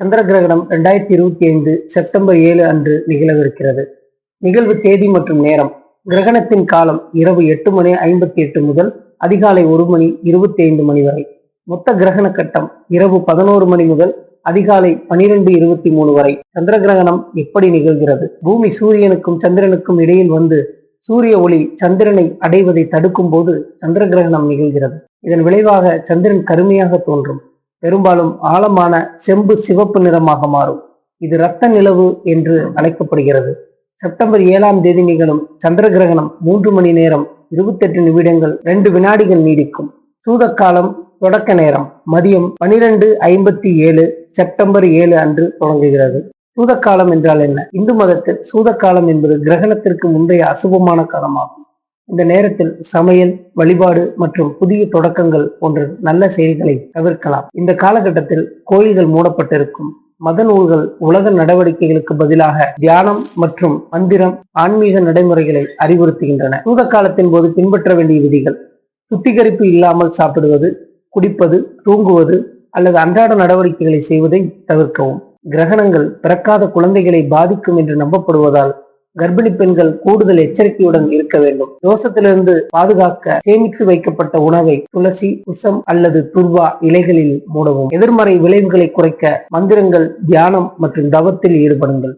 சந்திர கிரகணம் ரெண்டாயிரத்தி இருபத்தி ஐந்து செப்டம்பர் ஏழு அன்று நிகழவிருக்கிறது. நிகழ்வு தேதி மற்றும் நேரம். கிரகணத்தின் காலம் இரவு எட்டு மணி ஐம்பத்தி எட்டு முதல் அதிகாலை ஒரு மணி இருபத்தி ஐந்து மணி வரை. மொத்த கிரகண கட்டம் இரவு பதினோரு மணி முதல் அதிகாலை பனிரெண்டு இருபத்தி மூணு வரை. சந்திர கிரகணம் எப்படி நிகழ்கிறது? பூமி சூரியனுக்கும் சந்திரனுக்கும் இடையில் வந்து சூரிய ஒளி சந்திரனை அடைவதை தடுக்கும் போது சந்திர கிரகணம் நிகழ்கிறது. இதன் விளைவாக சந்திரன் கருமையாக தோன்றும். பெரும்பாலும் ஆழமான செம்பு சிவப்பு நிறமாக மாறும். இது இரத்த நிலவு என்று அழைக்கப்படுகிறது. செப்டம்பர் ஏழாம் தேதி நிகழும் சந்திர கிரகணம் மூன்று மணி நேரம் இருபத்தெட்டு நிமிடங்கள் ரெண்டு வினாடிகள் நீடிக்கும். சூதக்காலம் தொடக்க நேரம் மதியம் பனிரெண்டு ஐம்பத்தி ஏழு செப்டம்பர் ஏழு அன்று தொடங்குகிறது. சூதக்காலம் என்றால் என்ன? இந்து மதத்தில் சூதக்காலம் என்பது கிரகணத்திற்கு முந்தைய அசுபமான காலமாகும். இந்த நேரத்தில் சமையல் வழிபாடு மற்றும் புதிய தொடக்கங்கள் போன்ற நல்ல செயல்களை தவிர்க்கலாம். இந்த காலகட்டத்தில் கோயில்கள் மூடப்பட்டிருக்கும். மத நூல்கள் உலக நடவடிக்கைகளுக்கு பதிலாக தியானம் மற்றும் மந்திரம் ஆன்மீக நடைமுறைகளை அறிவுறுத்துகின்றன. சூத காலத்தின் போது பின்பற்ற வேண்டிய விதிகள் சுத்திகரிப்பு இல்லாமல் சாப்பிடுவது குடிப்பது தூங்குவது அல்லது அன்றாட நடவடிக்கைகளை செய்வதை தவிர்க்கவும். கிரகணங்கள் பிறக்காத குழந்தைகளை பாதிக்கும் என்று நம்பப்படுவதால் கர்ப்பிணி பெண்கள் கூடுதல் எச்சரிக்கையுடன் இருக்க வேண்டும். தோஷத்திலிருந்து பாதுகாக்க சேமித்து வைக்கப்பட்ட உணவை துளசி உசம் அல்லது துர்வா இலைகளில் மூடவும். எதிர்மறை விளைவுகளை குறைக்க மந்திரங்கள் தியானம் மற்றும் தவத்தில் ஈடுபடுங்கள்.